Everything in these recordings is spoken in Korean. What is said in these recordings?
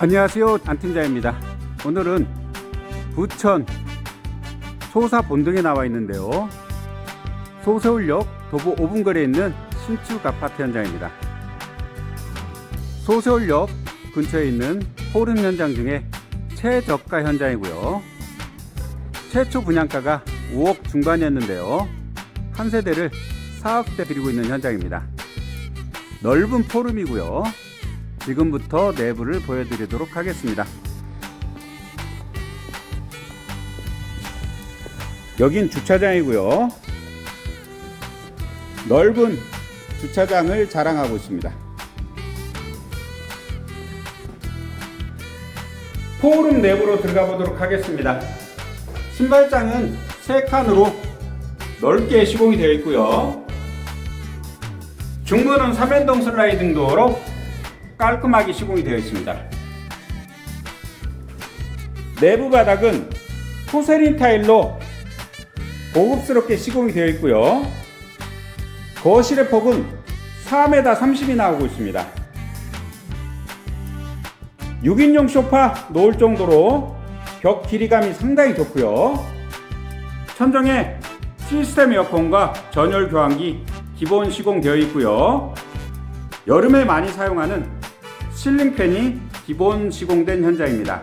안녕하세요. 안팀장입니다. 오늘은 부천 소사 본동에 나와 있는데요. 소서울역 도보 5분 거리에 있는 신축 아파트 현장입니다. 소서울역 근처에 있는 포름 현장 중에 최저가 현장이고요. 최초 분양가가 5억 중반이었는데요. 한 세대를 4억대 드리고 있는 현장입니다. 넓은 포름이고요 지금부터 내부를 보여드리도록 하겠습니다. 여긴 주차장이고요. 넓은 주차장을 자랑하고 있습니다. 포rum 내부로 들어가 보도록 하겠습니다. 신발장은 세 칸으로 넓게 시공이 되어 있고요. 중문은 3연동 슬라이딩 도어로 깔끔하게 시공이 되어 있습니다. 내부 바닥은 포세린 타일로 고급스럽게 시공이 되어 있고요. 거실의 폭은 4m 30이 나오고 있습니다. 6인용 소파 놓을 정도로 벽 길이감이 상당히 좋고요. 천정에 시스템 에어컨과 전열 교환기 기본 시공되어 있고요. 여름에 많이 사용하는 실링팬이 기본 시공된 현장입니다.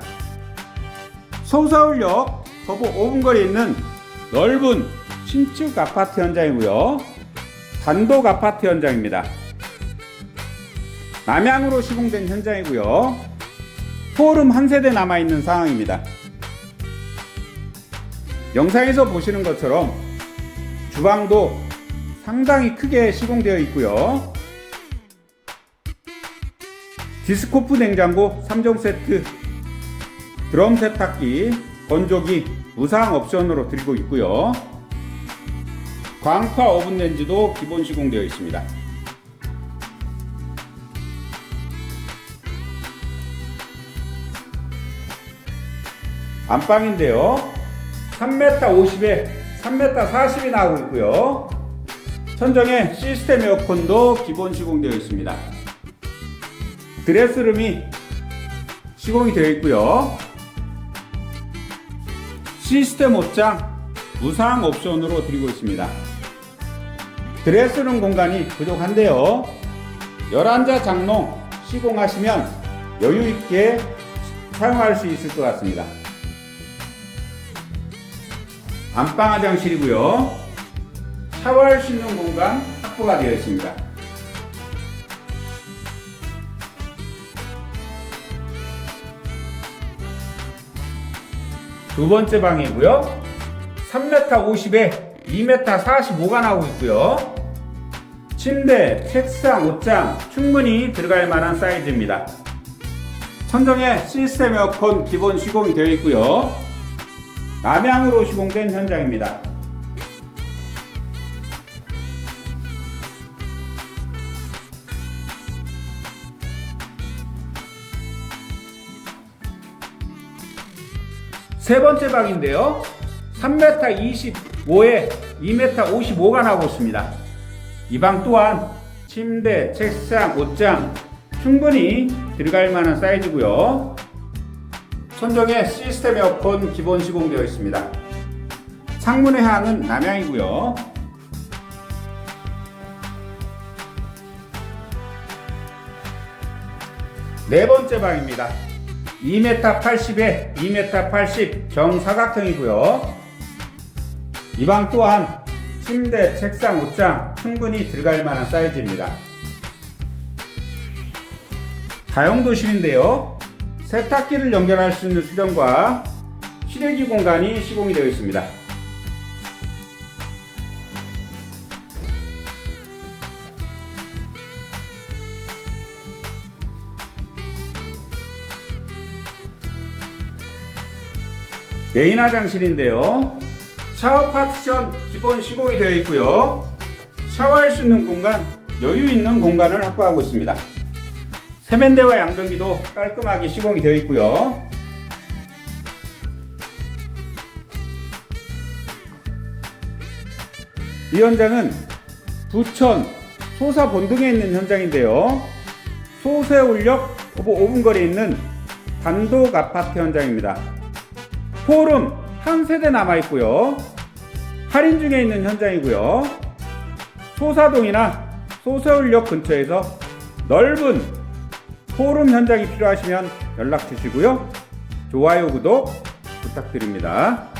소서울역 도보 5분 거리에 있는 넓은 신축 아파트 현장이고요. 단독 아파트 현장입니다. 남향으로 시공된 현장이고요. 포름 한 세대 남아있는 상황입니다. 영상에서 보시는 것처럼 주방도 상당히 크게 시공되어 있고요. 디스코프 냉장고 3종 세트, 드럼 세탁기, 건조기 무상 옵션으로 드리고 있고요. 광파 오븐 렌즈도 기본 시공되어 있습니다. 안방인데요. 3m 50에 3m 40이 나오고 있고요. 천정에 시스템 에어컨도 기본 시공되어 있습니다. 드레스룸이 시공이 되어 있고요. 시스템 옷장 무상 옵션으로 드리고 있습니다. 드레스룸 공간이 부족한데요. 11자 장롱 시공하시면 여유 있게 사용할 수 있을 것 같습니다. 안방 화장실이고요. 샤워할 수 있는 공간 확보가 되어 있습니다. 두 번째 방이고요. 3m 50에 2m 45가 나오고 있고요. 침대, 책상, 옷장 충분히 들어갈 만한 사이즈입니다. 천정에 시스템 에어컨 기본 시공이 되어 있고요. 남향으로 시공된 현장입니다. 세 번째 방인데요. 3m 25에 2m 55가 나오고 있습니다. 이 방 또한 침대, 책상, 옷장 충분히 들어갈 만한 사이즈고요. 천정에 시스템 에어컨 기본 시공되어 있습니다. 창문의 향은 남향이고요. 네 번째 방입니다. 2m 80에 2m 80 정사각형이고요. 이 방 또한 침대, 책상, 옷장 충분히 들어갈 만한 사이즈입니다. 다용도실인데요. 세탁기를 연결할 수 있는 수전과 실외기 공간이 시공이 되어 있습니다. 메인 화장실인데요. 샤워 파티션 기본 시공이 되어 있고요. 샤워할 수 있는 공간, 여유 있는 공간을 확보하고 있습니다. 세면대와 양변기도 깔끔하게 시공이 되어 있고요. 이 현장은 부천 소사 본동에 있는 현장인데요. 소세울역 5분 거리에 있는 단독 아파트 현장입니다. 포름 한 세대 남아 있고요. 할인 중에 있는 현장이고요. 소사동이나 소서울역 근처에서 넓은 포름 현장이 필요하시면 연락 주시고요. 좋아요, 구독 부탁드립니다.